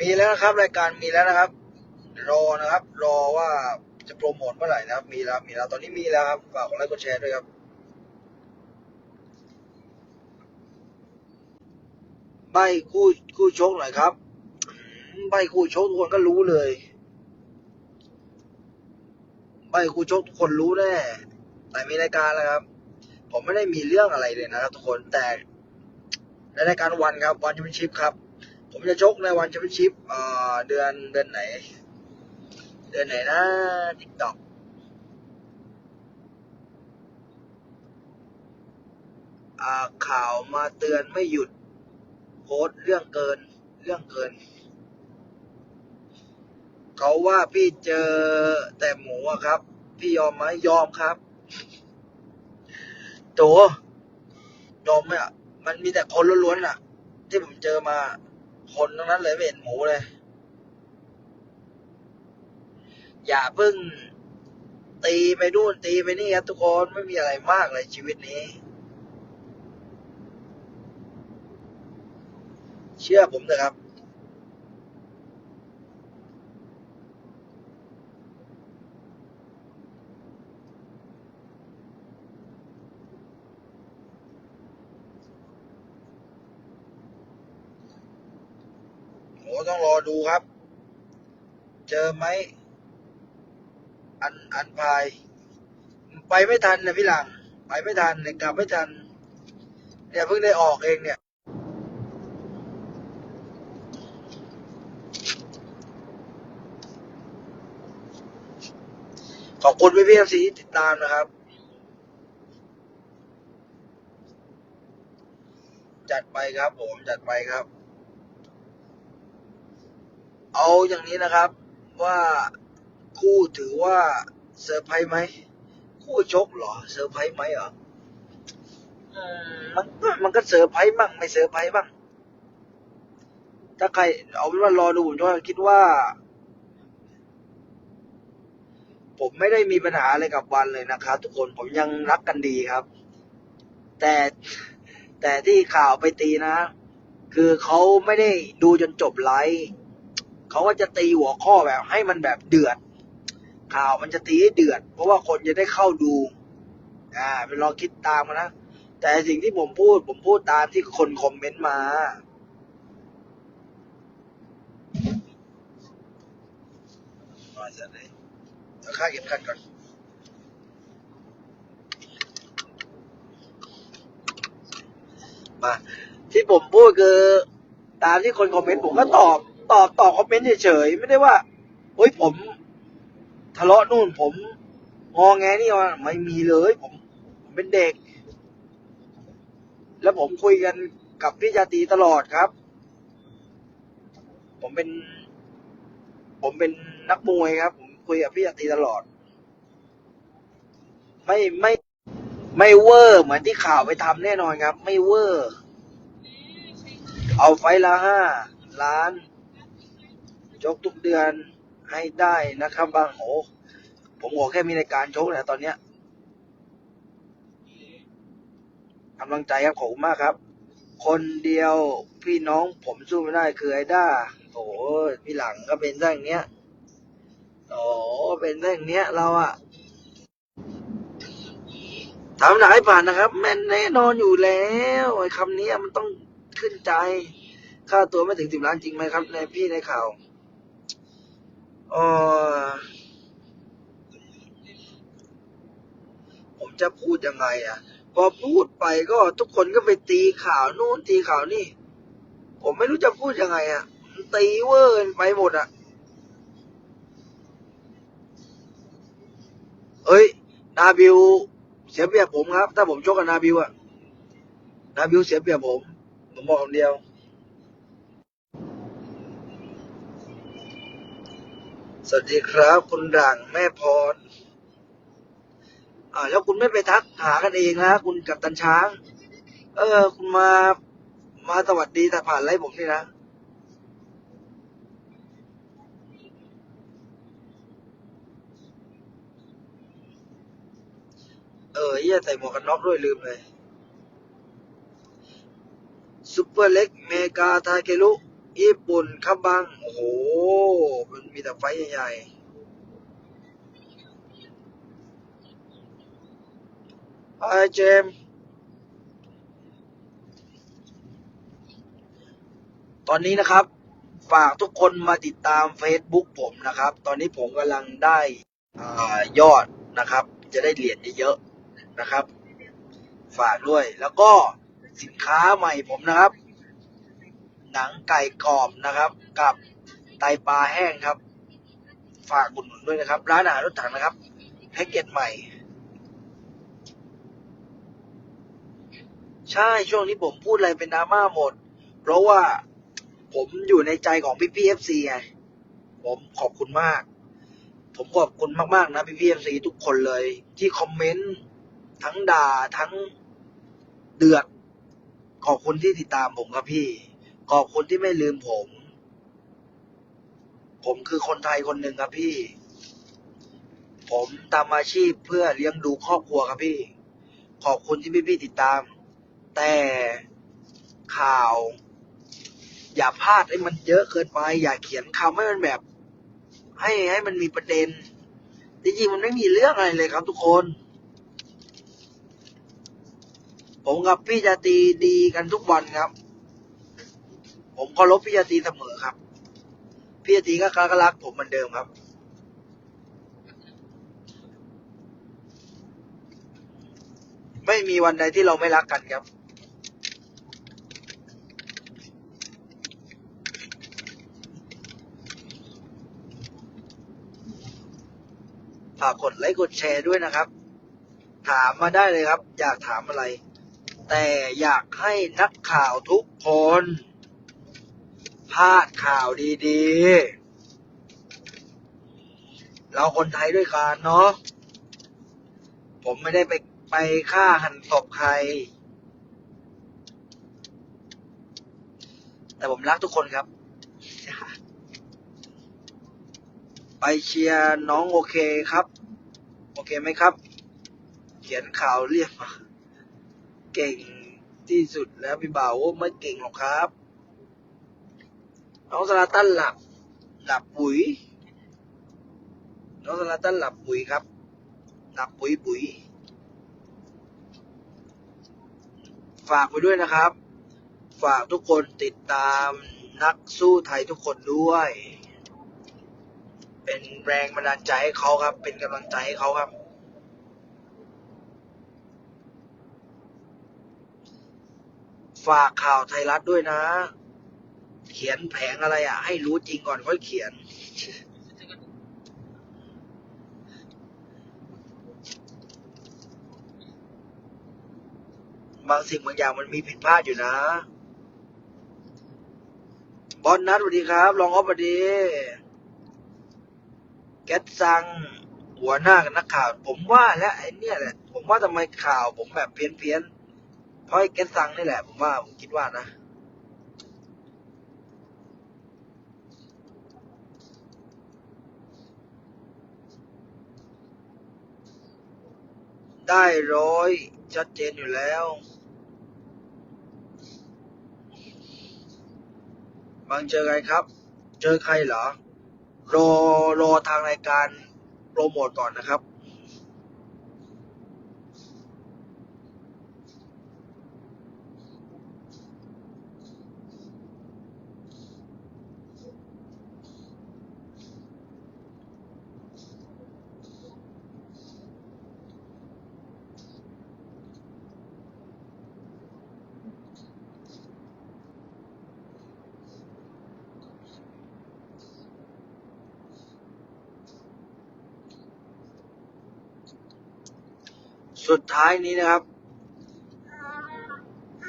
มีแล้วนะครับ รายการมีแล้วนะครับ รอนะครับ รอว่าจะโปรโมทเมื่อไหร่นะครับ มีแล้วมีแล้วตอนนี้มีแล้วครับฝากกดไลค์กดแชร์ด้วยครับ ใบคู่คู่ชกหน่อยครับ ใบคู่ชกทุกคนก็รู้เลย ใบคู่ชกทุกคนรู้แน่แต่มีรายการแล้วครับ ผมไม่ได้มีเรื่องอะไรเลยนะครับ ทุกคนแต่ในรายการวันครับวันแชมเปี้ยนชิพครับ ผมจะชกในวันแชมเปี้ยนชิพเดือนเดือนไหน เดือนไหนนะติ๊กต็อกข่าวมาเตือนไม่หยุด โพสเรื่องเกิน เรื่องเกิน เขาว่าพี่เจอแต่หมูอะครับ พี่ยอมไหมยอมครับโตยอมไหมอะมันมีแต่คนล้วนๆอะที่ผมเจอมา คนทั้งนั้นเลยไม่เห็นหมูเลย อย่าเพิ่งตีไปนู่นตีไปนี่ครับทุกคนไม่มีอะไรมากเลยชีวิตนี้ เชื่อผมเถอะครับ ต้องรอดูครับ เจอไหม อันอันพาย ไปไม่ทันนะพี่หลัง ไปไม่ทันเลยกลับไม่ทัน เนี่ยเพิ่งได้ออกเองเนี่ย ขอบคุณพี่พีเอฟซีที่ติดตามนะครับ จัดไปครับผม จัดไปครับ เอาอย่างนี้นะครับว่าคู่ถือว่าเซอร์ไพรส์ไหมคู่ชกเหรอเซอร์ไพรส์ไหมเหรออืมมันมันก็เซอร์ไพรส์บ้างไม่เซอร์ไพรส์บ้าง ถ้าใครเอาเป็นว่ารอดูผมก็คิดว่า ผมไม่ได้มีปัญหาอะไรกับวันเลยนะครับ ทุกคนผมยังรักกันดีครับ แต่แต่ที่ข่าวไปตีนะ คือเขาไม่ได้ดูจนจบไลฟ์ เขาก็จะตีหัวข้อแบบให้มันแบบเดือด ข่าวมันจะตีให้เดือด เพราะว่าคนจะได้เข้าดูอ่าเป็นลองคิดตามมานะแต่สิ่งที่ผมพูด ผมพูดตามที่คนคอมเมนต์มามาเร็จเลยเดี๋ยวข้าเก็บคันก่อนมาที่ผมพูดคือ ตามที่คนคอมเมนต์ผมก็ตอบ ตอบตอบคอมเมนต์เฉยๆไม่ได้ว่าเฮ้ยผมทะเลาะนู่นผมงอแงนี่วะไม่มีเลย ผมผมเป็นเด็ก แล้วผมคุยกันกับพี่จาตีตลอดครับ ผมเป็น ผมเป็นนักมวยครับ ผมคุยกับพี่จาตีตลอด ไม่ไม่ ไม่เวอร์เหมือนที่ข่าวไปทำแน่นอนครับ ไม่เวอร์ เอาไฟละห้าล้าน ชกทุกเดือนให้ได้นะครับบางโห ผมขอแค่มีในการชกนะตอนเนี้ยกำลังใจครับขอบคุณมากครับ คนเดียวพี่น้องผมสู้ไม่ได้คือไอ้ด้าโอ้โหพี่หลังก็เป็นแท่างเนี้ยโอ้เป็นแท่างเนี้ยเราอะทำหนักให้ผ่านนะครับ แม่นแน่นอนอยู่แล้วไอ้คำนี้มันต้องขึ้นใจ ค่าตัวไม่ถึงสิบล้านจริงไหมครับ ในพี่ในข่าว เออผมจะพูดยังไงอะ พอพูดไปก็ทุกคนก็ไปตีข่าวนู่นตีข่าวนี่ ผมไม่รู้จะพูดยังไงอะตีเวอร์ไปหมดอะ เอ้ย นาบิว เสียเปรียบผมครับ ถ้าผมชกกับนาบิวอะ นาบิวเสียเปรียบผม ผมบอกคำเดียว สวัสดีครับ คุณด่างแม่พร อ่า แล้วคุณไม่ไปทักหากันเองนะคุณกับตันช้าง เออ คุณมา มาสวัสดีแต่ผ่านไลฟ์ผมนี่นะเออเหี้ยใส่หมวกกันน็อกด้วยลืมเลยซุปเปอร์เล็กเมกาทาเคลุ ญี่ปุ่นครับบัง โอ้โห มันมีแต่ไฟใหญ่ๆไอเจม ตอนนี้นะครับ ฝากทุกคนมาติดตาม Facebook ผมนะครับ ตอนนี้ผมกำลังได้อยอดนะครับ จะได้เหรียญเยอะๆนะครับ ฝากด้วย แล้วก็สินค้าใหม่ผมนะครับ หนังไก่กรอบนะครับ กับไตปลาแห้งครับ ฝากอุดหนุนด้วยนะครับ ร้านอาหารรถถังนะครับแพ็กเกจใหม่ ใช่ช่วงนี้ผมพูดอะไรเป็นดราม่าหมด เพราะว่าผมอยู่ในใจของพี่พีเอฟซีไงผมขอบคุณมาก ผมขอบคุณมากๆนะพี่พีเอฟซีทุกคนเลย ที่คอมเมนต์ทั้งด่าทั้งเดือดขอบคุณที่ติดตามผมครับพี่ ขอบคุณที่ไม่ลืมผม ผมคือคนไทยคนหนึ่งครับพี่ ผมทำอาชีพเพื่อเลี้ยงดูครอบครัวครับพี่ ขอบคุณที่พี่พี่ติดตาม แต่ข่าว อย่าพลาดให้มันเยอะเกินไป อย่าเขียนคำให้มันแบบ ให้ให้มันมีประเด็น จริงๆมันไม่มีเรื่องอะไรเลยครับทุกคนผมกับพี่จาตรีดีกันทุกวันครับ ผมเคารพพี่จาตรีเสมอครับ พี่จาตรีก็ก็รักผมเหมือนเดิมครับ ไม่มีวันใดที่เราไม่รักกันครับ ฝากกดไลค์กดแชร์ด้วยนะครับ ถามมาได้เลยครับ อยากถามอะไร แต่อยากให้นักข่าวทุกคน พลาดข่าวดีๆ เราคนไทยด้วยกันเนาะ ผมไม่ได้ไปไปฆ่าหันศพใคร แต่ผมรักทุกคนครับ ไปเชียร์น้องโอเคครับ โอเคไหมครับ เขียนข่าวเรียกมา เก่งที่สุดแล้วพี่บ่าวไม่เก่งหรอกครับ น้องสลาตันหลับ หลับปุ๋ย น้องสลาตันหลับปุ๋ยครับ หลับปุ๋ยปุ๋ย ฝากไปด้วยนะครับ ฝากทุกคนติดตามนักสู้ไทยทุกคนด้วย เป็นแรงบันดาลใจให้เขาครับ เป็นกำลังใจให้เขาครับฝากข่าวไทยรัฐด้วยนะ เขียนแผงอะไรอะ ให้รู้จริงก่อนค่อยเขียน บางสิ่งบางอย่างมันมีผิดพลาดอยู่นะ บอลนัดสวัสดีครับรองออฟสวัสดีแก๊สซังหัวหน้ากับนักข่าว ผมว่าแล้วไอ้เนี่ยแหละ ผมว่าทำไมข่าว ผมแบบเพี้ยนเพี้ยนเพราะไอ้แก๊สซังนี่แหละ ผมว่าผมคิดว่านะ ได้ร้อยชัดเจนอยู่แล้ว บางเจอใครครับ เจอใครเหรอ รอรอทางรายการโปรโมทก่อนนะครับ สุดท้ายนี้นะครับ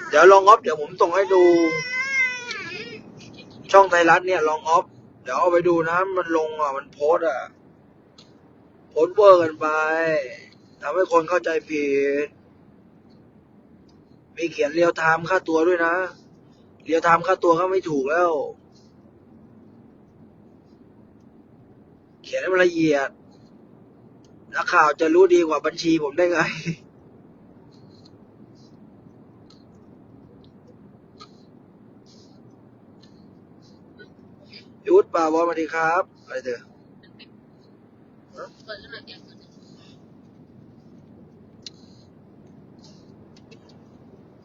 เดี๋ยวลองออฟเดี๋ยวผมส่งให้ดู ช่องไทยรัฐเนี่ยลองออฟเดี๋ยวเอาไปดูนะ มันลงอะมันโพสอะโพสเวอร์กันไปทำให้คนเข้าใจผิดมีเขียนเรียวไทม์ค่าตัวด้วยนะ เรียวไทม์ค่าตัวก็ไม่ถูกแล้ว เขียนให้มันละเอียด นักข่าวจะรู้ดีกว่าบัญชีผมได้ไงวุฒิปาวอสวัสดีครับ อะไรเถอะเปิดขึ้นมาเดี๋ยวขึ้น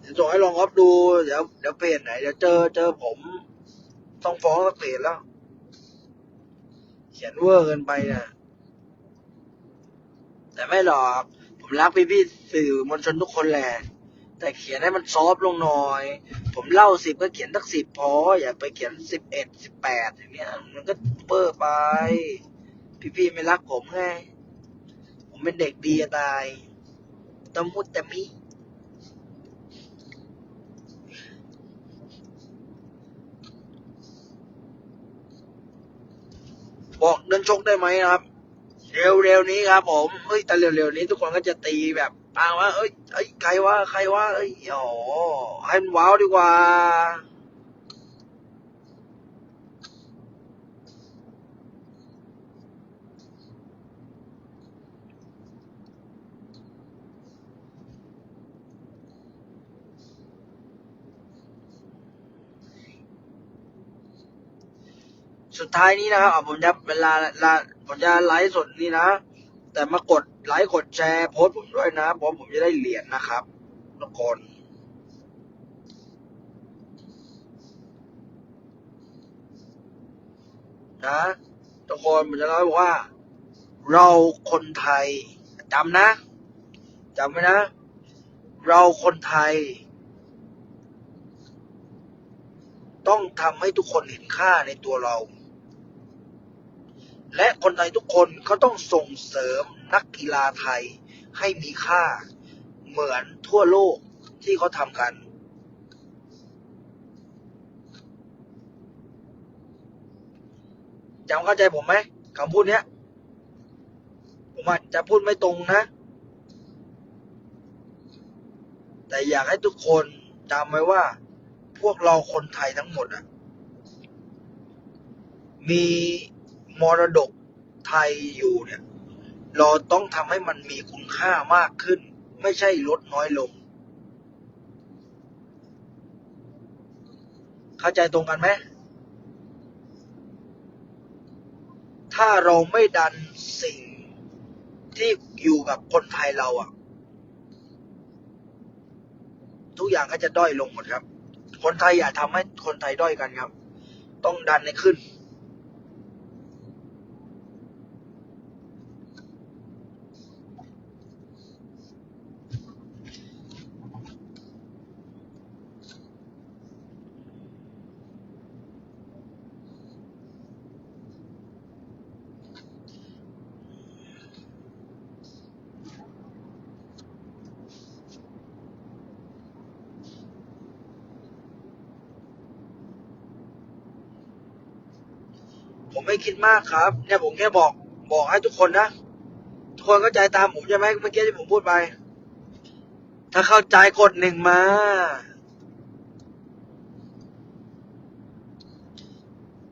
เดี๋ยวส่งให้ลองออฟดู เดี๋ยวเดี๋ยวเพจไหน เดี๋ยวเจอเจอผม ต้องฟ้องสักเพจแล้ว เขียนเวอร์เกินไปนะ แต่ไม่หรอก ผมรักพี่พี่ๆสื่อมวลชนทุกคนแหละ แต่เขียนให้มันซอฟต์ลงหน่อย ผมเล่าสิบก็เขียนสักสิบพอ อย่าไปเขียนสิบเอ็ดสิบแปดอย่างเงี้ย มันก็เบ้อไป พี่พี่ๆไม่รักผมไง ผมเป็นเด็กดีตายตะมุตตะมิบอกเดินชกได้ไหมนะครับ เร็วๆนี้ครับผมเฮ้ยแต่เร็วๆนี้ทุกคนก็จะตีแบบอ้างว่าเอ้ยเอ้ยใครว่าใครว่าเอ้ยอ๋อให้มันว้าวดีกว่าสุดท้ายนี้นะครับผมจะเวลาลา ผมจะไลฟ์สดนี่นะ แต่มากดไลค์กดแชร์โพสผมด้วยนะเพราะผมจะได้เหรียญนะครับทุกคนนะทุกคนผมจะเล่าให้บอกว่า เราคนไทยจำนะจำไว้นะ เราคนไทย ต้องทำให้ทุกคนเห็นค่าในตัวเรา และคนไทยทุกคนเขาต้องส่งเสริมนักกีฬาไทยให้มีค่าเหมือนทั่วโลกที่เขาทำกัน จำเข้าใจผมไหมคำพูดเนี้ย ผมอาจจะพูดไม่ตรงนะ แต่อยากให้ทุกคนจำไว้ว่า พวกเราคนไทยทั้งหมดอะมี มรดกไทยอยู่เนี่ย เราต้องทำให้มันมีคุณค่ามากขึ้น ไม่ใช่ลดน้อยลง เข้าใจตรงกันไหมถ้าเราไม่ดันสิ่งที่อยู่กับคนไทยเราอะทุกอย่างก็จะด้อยลงหมดครับ คนไทยอย่าทำให้คนไทยด้อยกันครับ ต้องดันให้ขึ้น ผมไม่คิดมากครับ เนี่ยผมแค่บอก บอกให้ทุกคนนะ ทุกคนเข้าใจตามผมใช่ไหมเมื่อกี้ที่ผมพูดไป ถ้าเข้าใจกดหนึ่งมา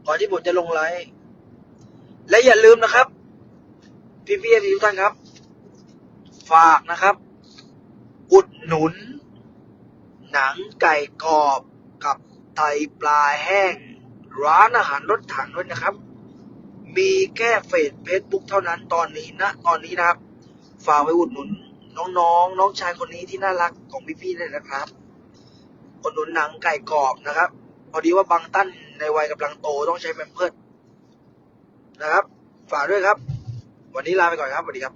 ก่อนที่ผมจะลงไลฟ์และอย่าลืมนะครับ พี่พี่ทุกท่านครับ ฝากนะครับ อุดหนุน หนังไก่กรอบกับไตปลาแห้งร้านอาหารรถถังด้วยนะครับ มีแค่เฟซเฟซบุ๊กเท่านั้นตอนนี้นะตอนนี้นะครับ ฝากไปอุดหนุน น้องๆน้องชายคนนี้ที่น่ารักของพี่ๆเลยนะครับอุดหนุนหนังไก่กรอบนะครับ พอดีว่าบางตั้นในวัยกำลังโตต้องใช้แมมเพิร์ดนะครับ ฝากด้วยครับ วันนี้ลาไปก่อนครับสวัสดีครับ